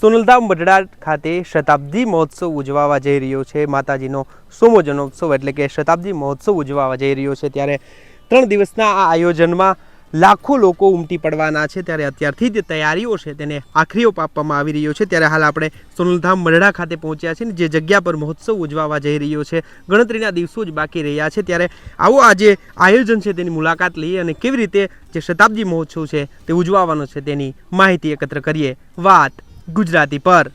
સોનલધામ બઢડા ખાતે શતાબ્દી મહોત્સવ ઉજવાવા જઈ રહ્યો છે. માતાજીનો સોમો જન્મોત્સવ એટલે કે શતાબ્દી મહોત્સવ ઉજવાવા જઈ રહ્યો છે. ત્યારે ત્રણ દિવસના આ આયોજનમાં લાખો લોકો ઉમટી પડવાના છે. ત્યારે અત્યારથી જ તૈયારીઓ છે તેને આખરીઓ આપવામાં આવી રહ્યો છે. ત્યારે હાલ આપણે સોનલધામ મરડા ખાતે પહોંચ્યા છીએ જે જગ્યા પર મહોત્સવ ઉજવાવા જઈ રહ્યો છે. ગણતરીના દિવસો જ બાકી રહ્યા છે. ત્યારે આવો આ જે આયોજન છે તેની મુલાકાત લઈએ અને કેવી રીતે જે શતાબ્દી મહોત્સવ છે તે ઉજવાવાનો છે તેની માહિતી એકત્ર કરીએ. વાત ગુજરાતી પર.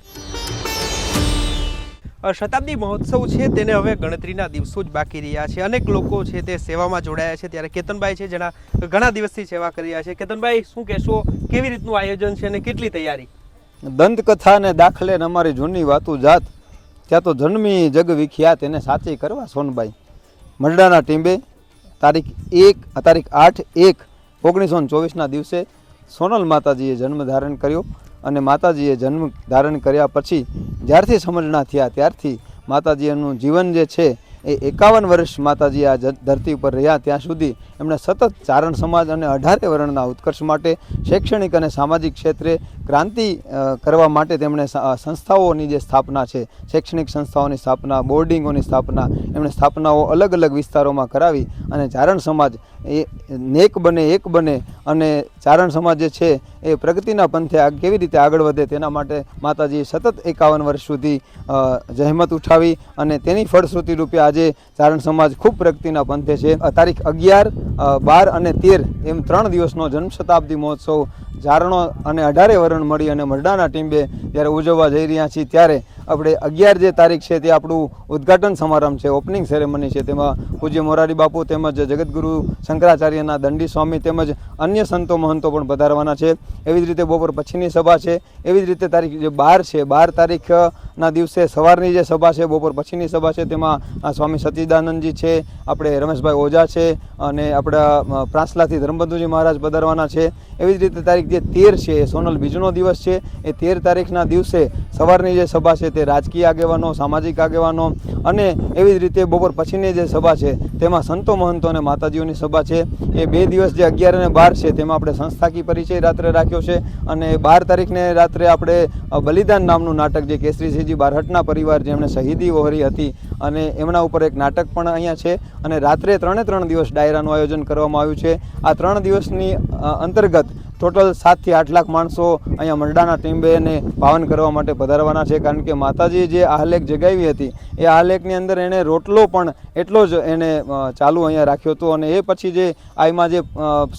શતાબ્દી મહોત્સવ છે તેને હવે ગણતરીના દિવસો જ બાકી રહ્યા છે. અનેક લોકો છે તે સેવામાં જોડાયા છે. ત્યારે કેતનભાઈ છે જેના ઘણા દિવસથી સેવા કરી રહ્યા છે. કેતનભાઈ શું કહેશો? કેવી રીતનું આયોજન છે અને કેટલી તૈયારી? દંતકથા ને દાખલે ને અમારી જૂની વાતું જાત. ત્યાં તો જન્મી જગ વિખ્યાત એને સાચી કરવા સોનબાઈ. મરડાના ટીંબે તારીખ એક તારીખ આઠ એક ઓગણીસો ચોવીસના દિવસે સોનલ માતાજીએ જન્મ ધારણ કર્યો. અને માતાજીએ જન્મ ધારણ કર્યા પછી જ્યારથી સમજણા થયા ત્યારથી માતાજીનું જીવન જે છે એ એકાવન વર્ષ માતાજી આ ધરતી ઉપર રહ્યા ત્યાં સુધી એમણે સતત ચારણ સમાજ અને અઢારે વર્ણના ઉત્કર્ષ માટે શૈક્ષણિક અને સામાજિક ક્ષેત્રે ક્રાંતિ કરવા માટે તેમણે સંસ્થાઓની જે સ્થાપના છે, શૈક્ષણિક સંસ્થાઓની સ્થાપના, બોર્ડિંગોની સ્થાપના, એમણે સ્થાપનાઓ અલગ અલગ વિસ્તારોમાં કરાવી અને ચારણ સમાજ એ નેક બને, એક બને અને ચારણ સમાજ જે છે એ પ્રગતિના પંથે કેવી રીતે આગળ વધે તેના માટે માતાજીએ સતત એકાવન વર્ષ સુધી જહેમત ઉઠાવી અને તેની ફળશ્રુતિ રૂપે આજે ચારણ સમાજ ખૂબ પ્રગતિના પંથે છે. તારીખ અગિયાર બાર અને તેર એમ ત્રણ દિવસનો જન્મ શતાબ્દી મહોત્સવ ચારણો અને અઢારે વરણ મળી અને મરડાના ટીમ્બે જ્યારે ઉજવવા જઈ રહ્યા છીએ ત્યારે આપણે અગિયાર જે તારીખ છે તે આપણું ઉદ્ઘાટન સમારંભ છે ઓપનિંગ સેરેમની છે. તેમાં પૂજ્ય મોરારી બાપુ તેમજ જગતગુરુ શંકરાચાર્યના દંડી સ્વામી તેમજ અન્ય સંતો મહંતો પણ પધારવાના છે. એવી જ રીતે બપોર પછીની સભા છે. એવી જ રીતે તારીખ જે બાર છે, બાર તારીખના દિવસે સવારની જે સભા છે, બપોર પછીની સભા છે, તેમાં સ્વામી સચિદાનંદજી છે, આપણે રમેશભાઈ ઓઝા છે અને આપણા પ્રાસલાથી ધર્મબંધુજી મહારાજ પધારવાના છે. એવી જ રીતે તારીખ જે તેર છે, એ સોનલ બીજનો દિવસ છે. એ તેર તારીખના દિવસે સવારની જે સભા છે તે રાજકીય આગેવાનો, સામાજિક આગેવાનો અને એવી જ રીતે બપોર પછીની જે સભા છે, તેમાં સંતો મહંતો અને માતાજીઓની સભા છે. એ બે દિવસ જે અગિયાર અને બાર છે, તેમાં આપણે સંસ્થાકી પરિચય રાત્રે રાખ્યો છે અને બાર તારીખને રાત્રે આપણે બલિદાન નામનું નાટક જે કેસરીસિંહજી બારહટના પરિવાર જેમણે શહીદી વહોરી હતી અને એમના ઉપર એક નાટક પણ અહીંયા છે અને રાત્રે ત્રણે ત્રણ દિવસ ડાયરાનું આયોજન કરવામાં આવ્યું છે. આ ત્રણ દિવસની અંતર્ગત ટોટલ સાતથી આઠ લાખ માણસો અહીંયા મંડાના ટીમ્બેને પાવન કરવા માટે પધારવાના છે. કારણ કે માતાજીએ જે આહલેખ જગાવી હતી, એ આહલેખની અંદર એણે રોટલો પણ એટલો જ એણે ચાલુ અહીંયા રાખ્યો હતો. અને એ પછી જે આઈમાં જે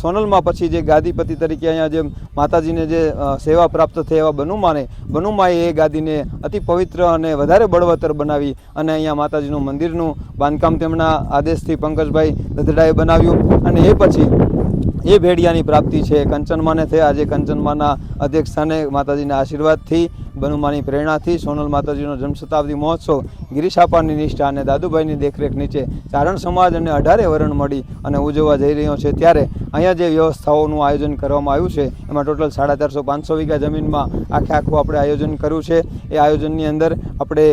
સોનલમાં પછી જે ગાદીપતિ તરીકે અહીંયા જે માતાજીને જે સેવા પ્રાપ્ત થઈ એવા બનુમાને, બનુમાએ એ ગાદીને અતિ પવિત્ર અને વધારે બળવત્તર બનાવી અને અહીંયા માતાજીનું મંદિરનું બાંધકામ તેમના આદેશથી પંકજભાઈ દધડાએ બનાવ્યું. અને એ પછી એ ભેડિયાની પ્રાપ્તિ છે. કંચનમાને થયા આજે કંચનમાના અધ્યક્ષ સ્થાને માતાજીના આશીર્વાદથી બનુમાની પ્રેરણાથી સોનલ માતાજીનો જન્મ શતાબ્દી મહોત્સવ ગિરીશાપાની નિષ્ઠા અને દાદુભાઈની દેખરેખ નીચે ચારણ સમાજ અને અઢારે વરણ મળી અને ઉજવવા જઈ રહ્યો છે. ત્યારે અહીંયા જે વ્યવસ્થાઓનું આયોજન કરવામાં આવ્યું છે, એમાં ટોટલ સાડા ચારસો પાંચસો વીઘા જમીનમાં આખે આખું આપણે આયોજન કર્યું છે. એ આયોજનની અંદર આપણે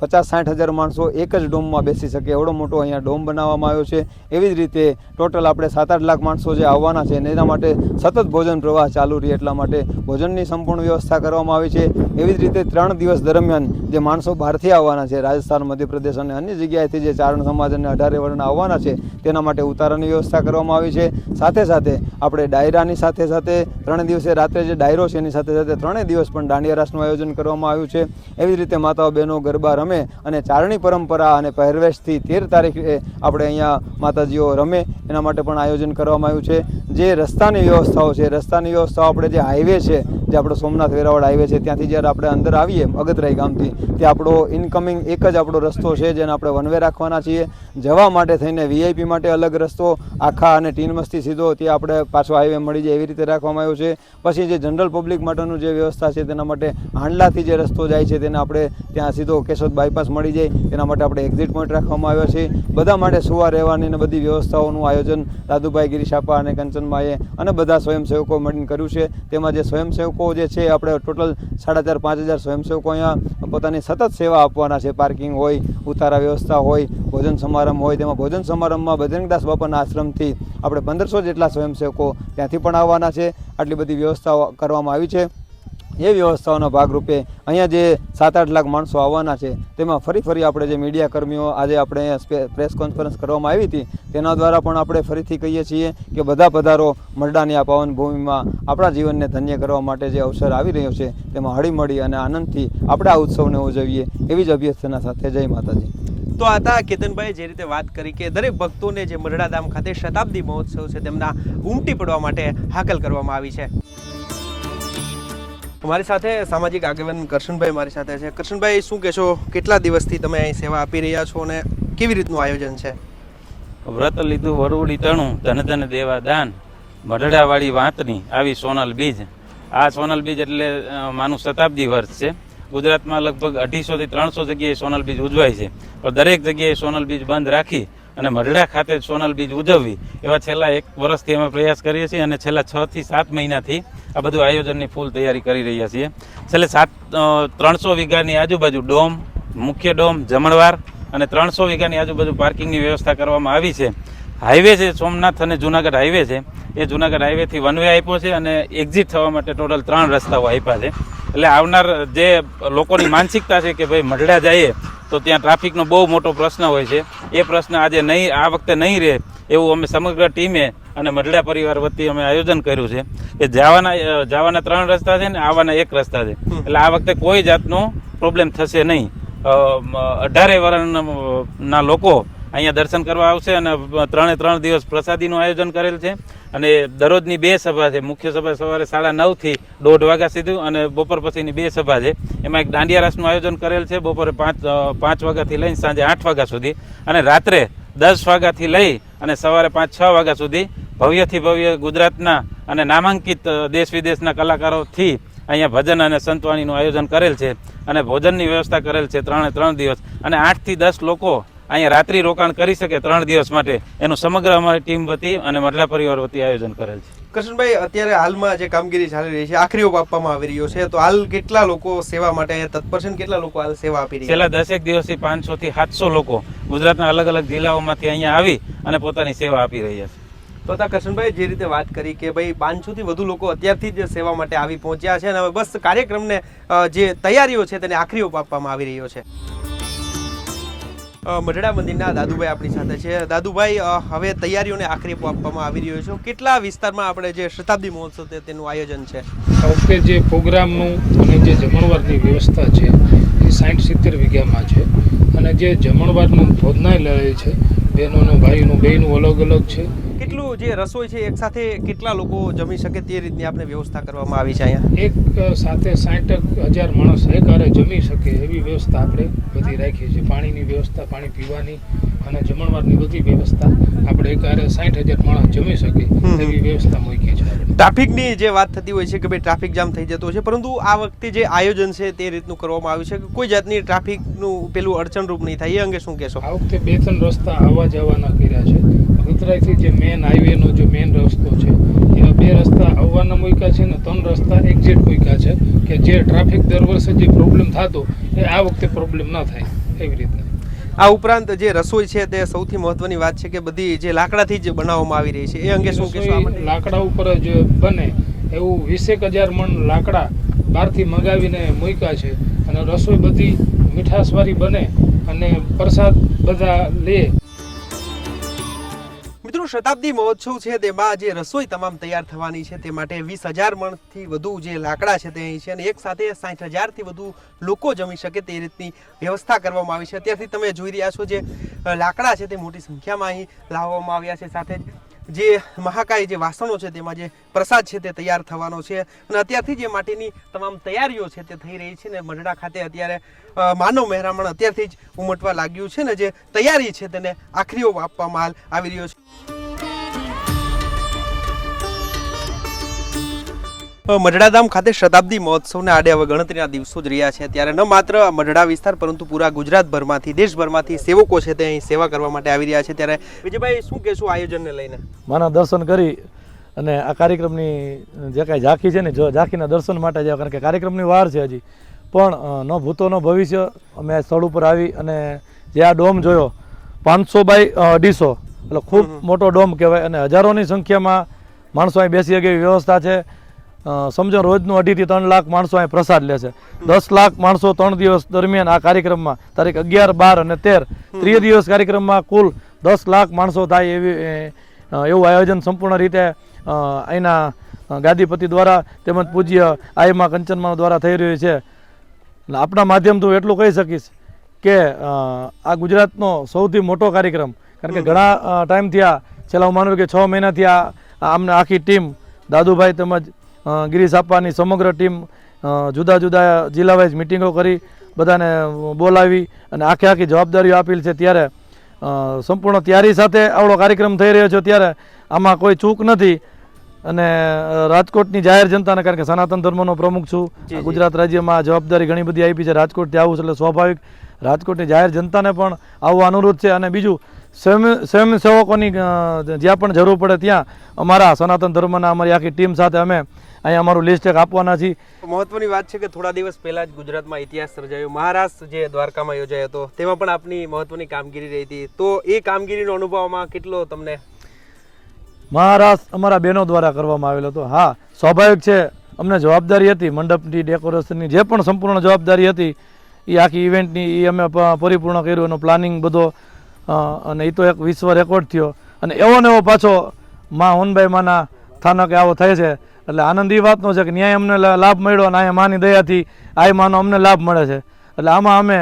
પચાસ સાઠ હજાર માણસો એક જ ડોમમાં બેસી શકે એવડો મોટો અહીંયા ડોમ બનાવવામાં આવ્યો છે. એવી જ રીતે ટોટલ આપણે સાત આઠ લાખ માણસો જે આવવાના છે એના માટે સતત ભોજન પ્રવાહ ચાલુ રહે એટલા માટે ભોજનની સંપૂર્ણ વ્યવસ્થા કરવામાં આવી છે. એવી જ રીતે ત્રણ દિવસ દરમિયાન જે માણસો બહારથી આવવાના છે, રાજસ્થાન, મધ્યપ્રદેશ અને અન્ય જગ્યાએથી જે ચારણ સમાજ અને અઢારે વર્ણ આવવાના છે, તેના માટે ઉતારાની વ્યવસ્થા કરવામાં આવી છે. સાથે સાથે આપણે ડાયરાની સાથે સાથે ત્રણ દિવસે રાત્રે જે ડાયરો છે, એની સાથે સાથે ત્રણેય દિવસ પણ દાંડિયા રાસનું આયોજન કરવામાં આવ્યું છે. એવી જ રીતે માતાઓ, બહેનો ગરબા રમે અને ચારણી પરંપરા અને પહેરવેશથી તેર તારીખે આપણે અહીંયા માતાજીઓ રમે, એના માટે પણ આયોજન કરવામાં આવ્યું છે. જે રસ્તાની વ્યવસ્થાઓ છે, રસ્તાની વ્યવસ્થાઓ આપણે જે હાઈવે છે જે આપણો સોમનાથ વેરાવળ હાઈવે છે, ત્યાંથી જ્યારે આપણે અંદર આવીએ અગતરાઈ ગામથી, ત્યાં આપણો ઇનકમિંગ એક જ આપણો રસ્તો છે, જેને આપણે વનવે રાખવાના છીએ. જવા માટે થઈને વીઆઈપી માટે અલગ રસ્તો, આખા અને ટીન મસ્તી સીધો ત્યાં આપણે પાછો હાઈવે મળી જાય એવી રીતે રાખવામાં આવ્યો છે. પછી જે જનરલ પબ્લિક માટેનું જે વ્યવસ્થા છે, તેના માટે હાંડલાથી જે રસ્તો જાય છે, તેને આપણે ત્યાં સીધો કેશોદ બાયપાસ મળી જાય. તેના માટે આપણે એક્ઝિટ પોઈન્ટ રાખવામાં આવ્યો છે. બધા માટે સુવા રહેવાની અને બધી વ્યવસ્થાઓનું આયોજન દાદુભાઈ ગિરીશાપા અને કંચનમાએ અને બધા સ્વયંસેવકો મળીને કર્યું છે. તેમાં જે સ્વયંસેવકો જે છે, આપણે ટોટલ સાડા ચાર, પાંચ હજાર સ્વયંસેવકો અહીંયા પોતાની સતત સેવા આપવાના છે. પાર્કિંગ હોય, ઉતારા વ્યવસ્થા હોય, ભોજન સમારંભ હોય, તેમાં ભોજન સમારંભમાં બજરંગદાસ બાપાના આશ્રમથી આપણે પંદરસો જેટલા સ્વયંસેવકો ત્યાંથી પણ આવવાના છે. આટલી બધી વ્યવસ્થાઓ કરવામાં આવી છે. એ વ્યવસ્થાઓના ભાગરૂપે અહીંયા જે સાત આઠ લાખ માણસો આવવાના છે, તેમાં ફરી ફરી આપણે જે મીડિયા કર્મીઓ આજે આપણે પ્રેસ કોન્ફરન્સ કરવામાં આવી હતી, તેના દ્વારા પણ આપણે ફરીથી કહીએ છીએ કે બધા પધારો મરડાની આ પાવન ભૂમિમાં આપણા જીવનને ધન્ય કરવા માટે જે અવસર આવી રહ્યો છે, તેમાં હળીમળી અને આનંદથી આપણે આ ઉત્સવને ઉજવીએ, એવી જ અભ્યર્થના સાથે જય માતાજી. તો આ હતા કેતનભાઈ જે રીતે વાત કરી કે દરેક ભક્તોને જે મરડા ધામ ખાતે શતાબ્દી મહોત્સવ છે, તેમના ઉમટી પડવા માટે હાકલ કરવામાં આવી છે. મારી સાથે સામાજિક આગેવાન કરશનભાઈ મારી સાથે છે. કરશનભાઈ, શું કહેશો? કેટલા દિવસથી તમે અહીં સેવા આપી રહ્યા છો અને કેવી રીતનું આયોજન છે? વ્રત લીધું વરુડી તણું, ધન ધન દેવા દાન, મઢડાવાળી વાંતની, આવી સોનલ બીજ. આ સોનલ બીજ એટલે માનું શતાબ્દી વર્ષ છે. ગુજરાતમાં લગભગ અઢીસોથી ત્રણસો જગ્યાએ સોનલ બીજ ઉજવાય છે. પણ દરેક જગ્યાએ સોનલ બીજ બંધ રાખી અને મઢડા ખાતે સોનલ બીજ ઉજવવી એવા છેલ્લા એક વર્ષથી અમે પ્રયાસ કરીએ છીએ અને છેલ્લા છ થી સાત મહિનાથી આ બધું આયોજનની ફૂલ તૈયારી કરી રહ્યા છીએ. છેલ્લે સાત ત્રણસો વીઘાની આજુબાજુ ડોમ, મુખ્ય ડોમ, જમણવાર અને ત્રણસો વીઘાની આજુબાજુ પાર્કિંગની વ્યવસ્થા કરવામાં આવી છે. હાઈવે છે, સોમનાથ અને જુનાગઢ હાઈવે છે. એ જુનાગઢ હાઈવેથી વન વે આપ્યો છે અને એક્ઝિટ થવા માટે ટોટલ ત્રણ રસ્તાઓ આપ્યા છે. એટલે આવનાર જે લોકોની માનસિકતા છે કે ભાઈ મઢડા જઈએ તો ત્યાં ટ્રાફિકનો બહુ મોટો પ્રશ્ન હોય છે. એ પ્રશ્ન આજે નહીં આ વખતે નહીં રહે એવું અમે સમગ્ર ટીમે અને મઢડા પરિવાર વતી અમે આયોજન કર્યું છે. કે જવાના જવાના ત્રણ રસ્તા છે ને આવવાના એક રસ્તા છે. એટલે આ વખતે કોઈ જાતનો પ્રોબ્લેમ થશે નહીં. અઢારે વર્ણના લોકો અહીંયા દર્શન કરવા આવશે અને ત્રણે ત્રણ દિવસ પ્રસાદીનું આયોજન કરેલ છે. અને દરરોજની બે સભા છે. મુખ્ય સભા સવારે સાડા નવથી દોઢ વાગ્યા સુધી અને બપોર પછીની બે સભા છે. એમાં એક દાંડિયા રાસનું આયોજન કરેલ છે. બપોરે પાંચ પાંચ વાગ્યાથી લઈને સાંજે આઠ વાગ્યા સુધી અને રાત્રે દસ વાગ્યાથી લઈ અને સવારે પાંચ, છ વાગ્યા સુધી ભવ્યથી ભવ્ય ગુજરાતના અને નામાંકિત દેશ વિદેશના કલાકારોથી અહીંયા ભજન અને સંતવાણીનું આયોજન કરેલ છે અને ભોજનની વ્યવસ્થા કરેલ છે ત્રણે ત્રણ દિવસ. અને આઠથી દસ લોકો અહીંયા રાત્રિ રોકાણ કરી શકે ત્રણ દિવસ માટે. એનું સમગ્ર અમારી ટીમ વતી અને મડલા પરિવાર વતી આયોજન કરેલ છે. કૃષ્ણભાઈ અત્યારે હાલમાં જે કામગીરી ચાલી રહી છે આખરી ઓપ આપવામાં આવી રહ્યો છે. તો હાલ કેટલા લોકો સેવા માટે તત્પર છે કેટલા લોકો હાલ સેવા આપી રહ્યા છેલ્લા દસેક દિવસથી પાંચસો થી સાતસો લોકો ગુજરાતના અલગ અલગ જિલ્લાઓમાંથી અહીંયા આવી અને પોતાની સેવા આપી રહ્યા છે. તો તા કરશનભાઈ જે રીતે વાત કરી કે ભાઈ પાંચસો થી વધુ લોકો અત્યારથી જ સેવા માટે આવી પહોંચ્યા છે અને હવે બસ કાર્યક્રમને જે તૈયારીઓ છે તેને આખરી ઓપ આપવામાં આવી રહ્યો છે. મઢડા મંદિરના દાદુભાઈ આપણી સાથે છે. દાદુભાઈ હવે તૈયારીઓને આખરી આપવામાં આવી રહ્યો છે. કેટલા વિસ્તારમાં આપણે જે શતાબ્દી મહોત્સવ તેનું આયોજન છે? વખતે જે પ્રોગ્રામનું અને જે જમણવારની વ્યવસ્થા છે, એ સાઠ સિત્તેર વીઘામાં છે. અને જે જમણવારનું ભોજનાલય છે, બહેનોનું ભાઈનું બેનું અલગ અલગ છે. કેટલું જે રસોઈ છે એક સાથે કેટલા લોકો જમી શકે તે રીતની આપણે વ્યવસ્થા કરવામાં આવી છે અહીંયા? એક સાથે સાઠ હજાર માણસ એકહારે જમી શકે એવી વ્યવસ્થા આપણે બધી રાખી છે. પાણીની વ્યવસ્થા પાણી પીવાની અને જમણવારની બધી વ્યવસ્થા આપણે એકહારે સાઠ હજાર માણસ જમી શકે એવી વ્યવસ્થા મૂકી છે ટ્રાફિકની જે વાત થતી હોય છે કે ભાઈ ટ્રાફિક જામ થઈ જતો છે પરંતુ આ વખતે જે આયોજન છે તે રીતનું કરવામાં આવ્યું છે કે કોઈ જાતની ટ્રાફિકનું પેલું અડચણરૂપ નહીં થાય એ અંગે શું કહેશો? આ વખતે બે ત્રણ રસ્તા આવવા જવાના કર્યા છે. વડોદરાથી જે મેન હાઈવેનો જે મેન રસ્તો છે એવા બે રસ્તા આવવાના મૂક્યા છે ને ત્રણ રસ્તા એક્ઝિટ મૂક્યા છે કે જે ટ્રાફિક દર વર્ષે જે પ્રોબ્લેમ થતો એ આ વખતે પ્રોબ્લેમ ન થાય એવી રીતના. આ ઉપરાંત જે રસોઈ છે તે સૌથી મહત્વની વાત છે કે બધી જે લાકડાથી જ બનાવવામાં આવી રહી છે. એ અંગે શું કહેશો? લાકડા ઉપર જ બને એવું વીસેક હજાર મણ લાકડા બહારથી મંગાવીને મૂક્યા છે. અને રસોઈ બધી મીઠાસવારી બને અને પ્રસાદ બધા લે મિત્રો શતાબ્દી મહોત્સવ છે, તેમાં જે રસોઈ તમામ તૈયાર થવાની છે. તે માટે વીસ હજાર મણથી વધુ જે લાકડા છે તે અહીં છે અને એક સાથે સાઠ હજારથી વધુ લોકો જમી શકે તે રીતની વ્યવસ્થા કરવામાં આવી છે. અત્યારથી તમે જોઈ રહ્યા છો જે લાકડા છે તે મોટી સંખ્યામાં અહીં લાવવામાં આવ્યા છે. સાથે જ જે મહાકાય જે વાસણો છે તેમાં જે પ્રસાદ છે તે તૈયાર થવાનો છે અને અત્યારથી જે માટેની તમામ તૈયારીઓ છે તે થઈ રહી છે ને મઢડા ખાતે અત્યારે માનવ મહેરામણ અત્યારથી જ ઉમટવા લાગ્યું છે ને જે તૈયારી છે તેને આખરીઓ આપવામાં આવી રહ્યો છે. મઢડાધામ ખાતે શતાબ્દી મહોત્સવને આડે હવે ગણતરીના દિવસો જ રહ્યા છે. ત્યારે ન માત્ર મઢડા વિસ્તાર પરંતુ પૂરા ગુજરાતભરમાંથી દેશભરમાંથી સેવકો છે તે અહીં સેવા કરવા માટે આવી રહ્યા છે. ત્યારે વિજયભાઈ શું કહેશું આયોજનને લઈને? માના દર્શન કરી અને આ કાર્યક્રમની જે કાંઈ ઝાંખી છે ને જો ઝાંખીના દર્શન માટે જાય કારણ કે કાર્યક્રમની વાર છે હજી. પણ ન ભૂતો ન ભવિષ્ય અમે સ્થળ ઉપર આવી અને જે આ ડોમ જોયો પાંચસો બાય અઢીસો. એટલે ખૂબ મોટો ડોમ કહેવાય અને હજારોની સંખ્યામાં માણસો અહીં બેસી શકે વ્યવસ્થા છે. સમજો રોજનું અઢીથી ત્રણ લાખ માણસો અહીં પ્રસાદ લે છે. દસ લાખ માણસો ત્રણ દિવસ દરમિયાન આ કાર્યક્રમમાં તારીખ અગિયાર બાર અને તેર ત્રીય દિવસ કાર્યક્રમમાં કુલ દસ લાખ માણસો થાય એવી એવું આયોજન સંપૂર્ણ રીતે અહીંના ગાદીપતિ દ્વારા તેમજ પૂજ્ય આયમા કંચનમા દ્વારા થઈ રહ્યું છે. આપણા માધ્યમથી હું એટલું કહી શકીશ કે આ ગુજરાતનો સૌથી મોટો કાર્યક્રમ કારણ કે ઘણા ટાઈમથી આ છેલ્લા હું માનું કે છ મહિનાથી આ અમને આખી ટીમ દાદુભાઈ તેમજ ગિરીશ આપવાની સમગ્ર ટીમ જુદા જુદા જિલ્લા વાઇઝ મિટિંગો કરી બધાને બોલાવી અને આખી આખી જવાબદારીઓ આપેલ છે ત્યારે સંપૂર્ણ તૈયારી સાથે આવડો કાર્યક્રમ થઈ રહ્યો છે ત્યારે આમાં કોઈ ચૂક નથી અને રાજકોટની જાહેર જનતાને કારણ કે સનાતન ધર્મનો પ્રમુખ છું. ગુજરાત રાજ્યમાં જવાબદારી ઘણી બધી આપી છે રાજકોટથી આવું છે એટલે સ્વાભાવિક રાજકોટની જાહેર જનતાને પણ આવવા અનુરોધ છે અને બીજું સ્વયં સ્વયંસેવકોની જ્યાં પણ જરૂર પડે ત્યાં અમારા સનાતન ધર્મના અમારી આખી ટીમ સાથે અમે અહીંયા અમારું લિસ્ટ એક આપવાના છીએ. મહત્વની વાત છે કે થોડા દિવસ પહેલા જ ગુજરાતમાં ઇતિહાસ સર્જાયો. મહારાષ્ટ્ર જે દ્વારકામાં યોજાયો હતો તેમાં પણ આપની મહત્વની કામગીરી રહી હતી. તો એ કામગીરીનો અનુભવમાં કેટલો તમને? મહારાષ્ટ્ર અમારા બહેનો દ્વારા કરવામાં આવેલો હતો. હા સ્વાભાવિક છે અમને જવાબદારી હતી મંડપની ડેકોરેશનની જે પણ સંપૂર્ણ જવાબદારી હતી એ આખી ઇવેન્ટની એ અમે પરિપૂર્ણ કર્યું એનો પ્લાનિંગ બધો અને એ તો એક વિશ્વ રેકોર્ડ થયો. અને એવો ને એવો પાછો મા હોનભાઈ માના સ્થાનકે આવો થાય છે. એટલે આનંદ એ વાતનો છે કે ન્યાય અમને લાભ મળ્યો અને અહીંયા માની દયાથી આ માનો અમને લાભ મળે છે. એટલે આમાં અમે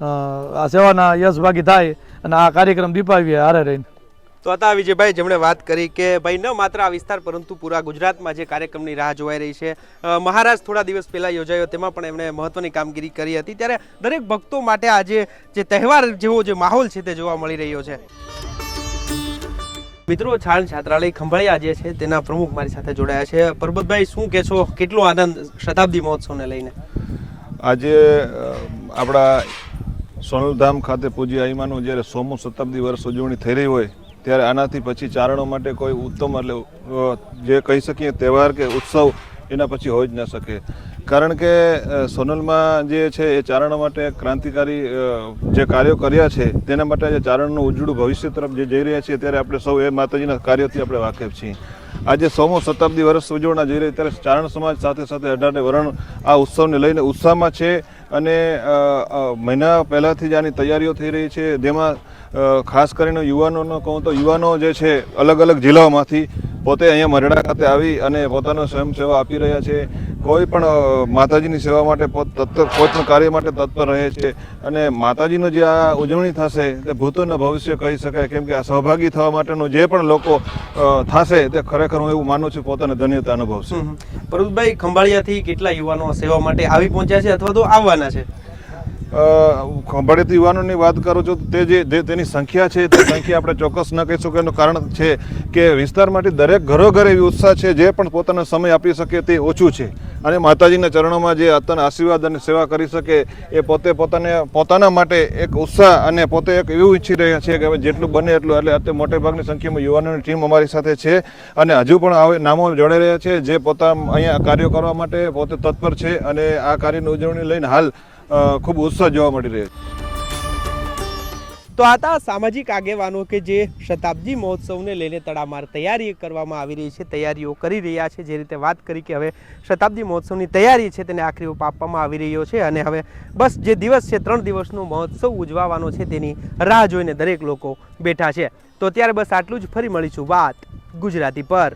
આ સેવાના યશભાગી થાય અને આ કાર્યક્રમ દીપાવીએ હારે રહીને. તો હતા વિજયભાઈ જેમણે વાત કરી કે ભાઈ ન માત્ર આ વિસ્તાર પરંતુ પૂરા ગુજરાતમાં જે કાર્યક્રમની રાહ જોવાઈ રહી છે. મહારાજ થોડા દિવસ પહેલાં યોજાયો તેમાં પણ એમણે મહત્વની કામગીરી કરી હતી. ત્યારે દરેક ભક્તો માટે આજે જે તહેવાર જેવો જે માહોલ છે તે જોવા મળી રહ્યો છે. મિત્રો, છાણ છાત્રાલય ખંભાળિયા જે છે, તેના પ્રમુખ મારી સાથે જોડાયા છે. પરબતભાઈ, શું કહેશો? કેટલો આનંદ શતાબ્દી મહોત્સવને લઈને? આજે આપણા સોનલધામ ખાતે પૂજ્ય આઈમાનું જ્યારે સોમું શતાબ્દી વર્ષ ઉજવણી થઈ રહી હોય, ત્યારે આનાથી પછી ચારણો માટે કોઈ ઉત્તમ એટલે જે કહી શકીએ તહેવાર કે ઉત્સવ, એના પછી હોઈ જ ન શકે. કારણ કે સોનલમાં જે છે એ ચારણો માટે ક્રાંતિકારી જે કાર્યો કર્યા છે, તેના માટે જે ચારણનું ઉજળું ભવિષ્ય તરફ જે જઈ રહ્યા છીએ, ત્યારે આપણે સૌ એ માતાજીના કાર્યોથી આપણે વાકેફ છીએ. આજે સોમો શતાબ્દી વર્ષ ઉજવણા જઈ રહી, ત્યારે ચારણ સમાજ સાથે સાથે અઢારને વરણ આ ઉત્સવને લઈને ઉત્સાહમાં છે અને મહિના પહેલાંથી જ આની તૈયારીઓ થઈ રહી છે. જેમાં ખાસ કરીને યુવાનોનો કહું તો યુવાનો જે છે અલગ અલગ જિલ્લાઓમાંથી પોતે અહીંયા મરડા ખાતે આવી અને પોતાનો સ્વયંસેવા આપી રહ્યા છે. કોઈ પણ માતાજીની સેવા માટે તત્પર કોઈ પણ કાર્ય માટે તત્પર રહે છે અને માતાજીનો જે આ ઉજવણી થશે, તે ભૂતોના ભવિષ્ય કહી શકાય. કેમ કે આ સહભાગી થવા માટેનો જે પણ લોકો થશે, તે ખરેખર હું એવું માનું છું, પોતાને ધન્યતા અનુભવશે. પરબતભાઈ ખંભાળિયાથી કેટલા યુવાનો સેવા માટે આવી પહોંચ્યા છે અથવા તો આવવાના છે? અ, યુવાનોની વાત કરું છું તે જે તેની સંખ્યા છે તે સંખ્યા આપણે ચોક્કસ ન કહી શકીએ. એનું કારણ છે કે વિસ્તારમાંથી દરેક ઘરો ઘરે એવી ઉત્સાહ છે જે પણ પોતાનો સમય આપી શકે તે ઓછું છે. અને માતાજીના ચરણોમાં જે અત્યંત આશીર્વાદ અને સેવા કરી શકે એ પોતે પોતાને પોતાના માટે એક ઉત્સાહ અને પોતે એક એવું ઈચ્છી રહ્યા છે કે જેટલું બને એટલું. એટલે અત્યારે મોટેભાગની સંખ્યામાં યુવાનોની ટીમ અમારી સાથે છે અને હજુ પણ આવે નામો જોડાઈ રહ્યા છે જે પોતા અહીંયા કાર્યો કરવા માટે પોતે તત્પર છે અને આ કાર્યની ઉજવણી લઈને હાલ ખૂબ ઉત્સાહ જોવા મળી રહ્યો છે. તો આ હતા સામાજિક આગેવાનો કે જે શતાબ્દી મહોત્સવને લઈને તડામાર તૈયારી કરવામાં આવી રહી છે, તૈયારીઓ કરી રહ્યા છે. જે રીતે વાત કરી કે હવે શતાબ્દી મહોત્સવની તૈયારી છે તેને આખરી ઓપ આપવામાં આવી રહ્યો છે અને હવે બસ જે દિવસ છે, ત્રણ દિવસનો મહોત્સવ ઉજવાવાનો છે તેની રાહ જોઈને દરેક લોકો બેઠા છે. તો ત્યારે બસ આટલું જ. ફરી મળીશું વાત ગુજરાતી પર.